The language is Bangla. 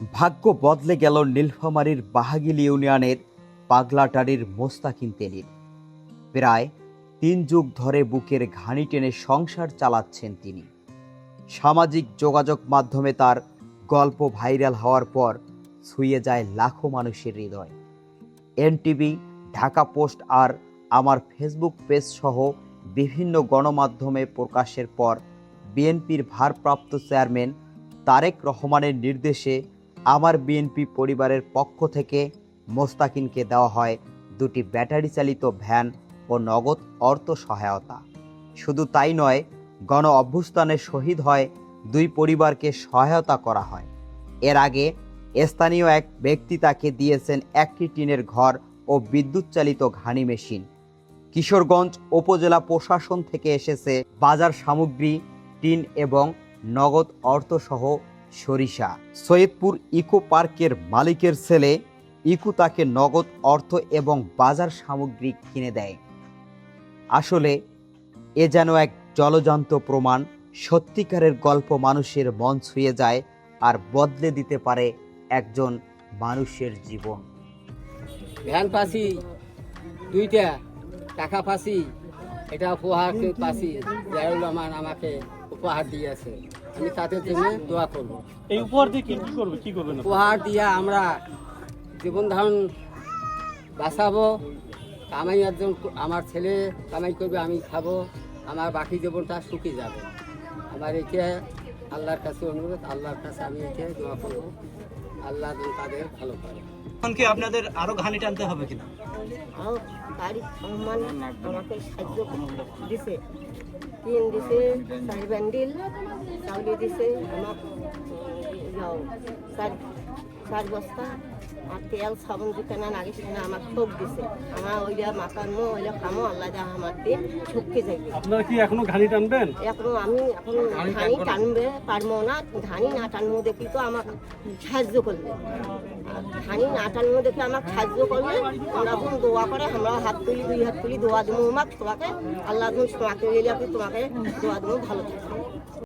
ভাগ্য বদলে গেল নীলফামারীর বাহাগিল ইউনিয়নের পাগলাটারির মোস্তাকিম তেলির। প্রায় তিন যুগ ধরে বুকের ঘানি টেনে সংসার চালাচ্ছেন তিনি। সামাজিক যোগাযোগ মাধ্যমে তার গল্প ভাইরাল হওয়ার পর ছুঁয়ে যায় লাখো মানুষের হৃদয়। এনটিভি, ঢাকা পোস্ট আর আমার ফেসবুক পেজ সহ বিভিন্ন গণমাধ্যমে প্রকাশের পর বিএনপির ভারপ্রাপ্ত চেয়ারম্যান তারেক রহমানের নির্দেশে আমার বিএনপি পরিবারের পক্ষ থেকে মোস্তাকিনকে দেওয়া হয় দুটি ব্যাটারি চালিত ভ্যান ও নগদ অর্থ সহায়তা। শুধু তাই নয়, গণ অভ্যুস্থানে শহীদ হয় দুই পরিবারকে সহায়তা করা হয়। এর আগে স্থানীয় এক ব্যক্তি তাকে দিয়েছেন একটি টিনের ঘর ও বিদ্যুৎ চালিত ঘানি মেশিন। কিশোরগঞ্জ উপজেলা প্রশাসন থেকে এসেছে বাজার সামগ্রী, টিন এবং নগদ অর্থসহ সরিষা। সৈয়দপুর ইকো পার্কের মালিকের ছেলে ইকু তাকে নগদ অর্থ এবং বাজার সামগ্রী কিনে দেয়। আসলে, এ যেন এক জলজান্ত প্রমাণ, সত্যিকারের গল্প মানুষের মন ছুঁয়ে যায় আর বদলে দিতে পারে একজন মানুষের জীবন। ভ্যান পাসি, দুইটা, টাকা পাসি, এটা উপহার পাসি রহমান আমাকে উপহার দিয়েছে। আমি তাদের জন্য দোয়া করব। এই উপহার দিয়ে কি কি করবে? কি করবেন উপহার দিয়া আমরা জীবন ধারণ বাঁচাবো কামাই একজন আমার ছেলে কামাই করবে আমি খাব আমার বাকি জীবনটা সুখী যাবে। আমার এটা আল্লাহর কাছে অনুরোধ আল্লাহর কাছে আমি এটা দোয়া করব। আল্লাহ তাদের ভালো করে। কি আপনাদের আরও ঘানি টানতে হবে কিনা? তারই সম্মান আমাকে সাহায্য দিছে। তিন দিছে, চার ব্যান্ডিল চাউলি দিছে, আমাক চার চার বস্তা। আর তেল সাবন দোকানে নাগিছে না আমার সব দিছে। আমার ওইটা মাখানো ওইটা খামো আল্লাহ যা আমার যাইবে আপনারা কি এখনও ঘানি টানবেন? এখন আমি এখন ধানি টানবে পারব না ধানি না টানবো দেখি তো আমাকে সাহায্য করবে। আর ধানি না টানবো দেখে আমাকে সাহায্য আমরা এখন দোয়া করে আমরা হাত তুলি দুই হাত তুলি দোয়া দেবো আমাকে তোমাকে আল্লাহ তুমি তোমাকে গেলে আপনি তোমাকে দোয়া দেবো ভালো থাকবে।